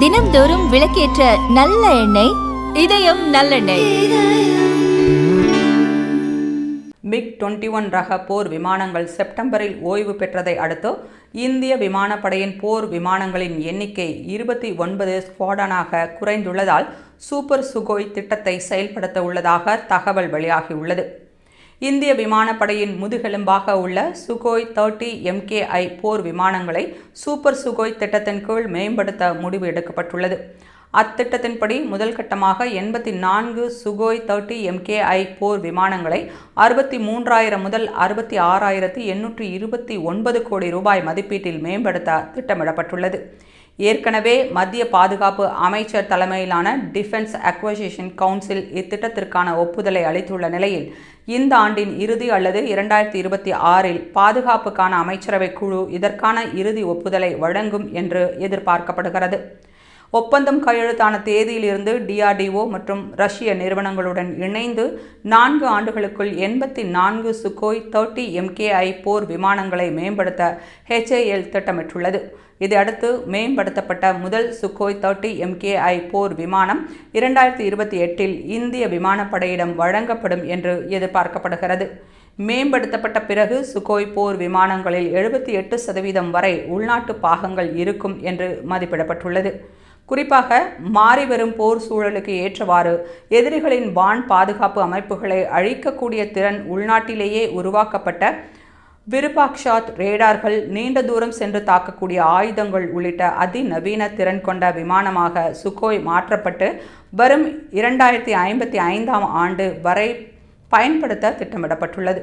தினம்தோறும் விளக்கேற்ற நல்ல எண்ணெய் இதயம் நல்லெண்ணெய். மிக் 21 ஒன் ரக போர் விமானங்கள் செப்டம்பரில் ஓய்வு பெற்றதை அடுத்து இந்திய விமானப்படையின் போர் விமானங்களின் எண்ணிக்கை இருபத்தி ஒன்பது ஸ்குவாடனாக குறைந்துள்ளதால் சூப்பர் சுகோய் திட்டத்தை செயல்படுத்த உள்ளதாக தகவல் வெளியாகியுள்ளது. இந்திய விமானப்படையின் முதுகெலும்பாக உள்ள சுகோய் தேர்ட்டி எம்கேஐ போர் விமானங்களை சூப்பர் சுகோய் திட்டத்தின் கீழ் மேம்படுத்த முடிவு எடுக்கப்பட்டுள்ளது. அத்திட்டத்தின்படி முதல் கட்டமாக எண்பத்தி நான்கு சுகோய் தேர்ட்டி எம்கேஐ போர் விமானங்களை அறுபத்தி மூன்றாயிரம் முதல் அறுபத்தி ஆறாயிரத்தி எண்ணூற்றி இருபத்தி ஒன்பது கோடி ரூபாய் மதிப்பீட்டில் மேம்படுத்த திட்டமிடப்பட்டுள்ளது. ஏற்கனவே மத்திய பாதுகாப்பு அமைச்சர் தலைமையிலான டிஃபென்ஸ் அக்வசிஷன் கவுன்சில் இத்திட்டத்திற்கான ஒப்புதலை அளித்துள்ள நிலையில் இந்த ஆண்டின் இறுதி அல்லது இரண்டாயிரத்தி இருபத்தி ஆறில் பாதுகாப்புக்கான அமைச்சரவை குழு இதற்கான இறுதி ஒப்புதலை வழங்கும் என்று எதிர்பார்க்கப்படுகிறது. ஒப்பந்தம் கையெழுத்தான தேதியிலிருந்து டிஆர்டிஓ மற்றும் ரஷ்ய நிறுவனங்களுடன் இணைந்து நான்கு ஆண்டுகளுக்குள் எண்பத்தி நான்கு சுகோய் தேர்ட்டி எம்கேஐ போர் விமானங்களை மேம்படுத்த ஹெச்ஏஎல் திட்டமிட்டுள்ளது. இதையடுத்து மேம்படுத்தப்பட்ட முதல் சுகோய் தேர்ட்டி எம்கேஐ போர் விமானம் இரண்டாயிரத்தி இருபத்தி எட்டில் இந்திய விமானப்படையிடம் வழங்கப்படும் என்று எதிர்பார்க்கப்படுகிறது. மேம்படுத்தப்பட்ட பிறகு சுகோய் போர் விமானங்களில் எழுபத்தி எட்டு சதவீதம் வரை உள்நாட்டு பாகங்கள் இருக்கும் என்று மதிப்பிடப்பட்டுள்ளது. குறிப்பாக மாறிவரும் போர் சூழலுக்கு ஏற்றவாறு எதிரிகளின் வான் பாதுகாப்பு அமைப்புகளை அழிக்கக்கூடிய திறன் உள்நாட்டிலேயே உருவாக்கப்பட்ட விருபாக்ஷாத் ரேடார்கள் நீண்ட தூரம் சென்று தாக்கக்கூடிய ஆயுதங்கள் உள்ளிட்ட அதிநவீன திறன் கொண்ட விமானமாக சுகோய் மாற்றப்பட்டு வரும் இரண்டாயிரத்தி ஐம்பத்தி ஐந்தாம் ஆண்டு வரை பயன்படுத்த திட்டமிடப்பட்டுள்ளது.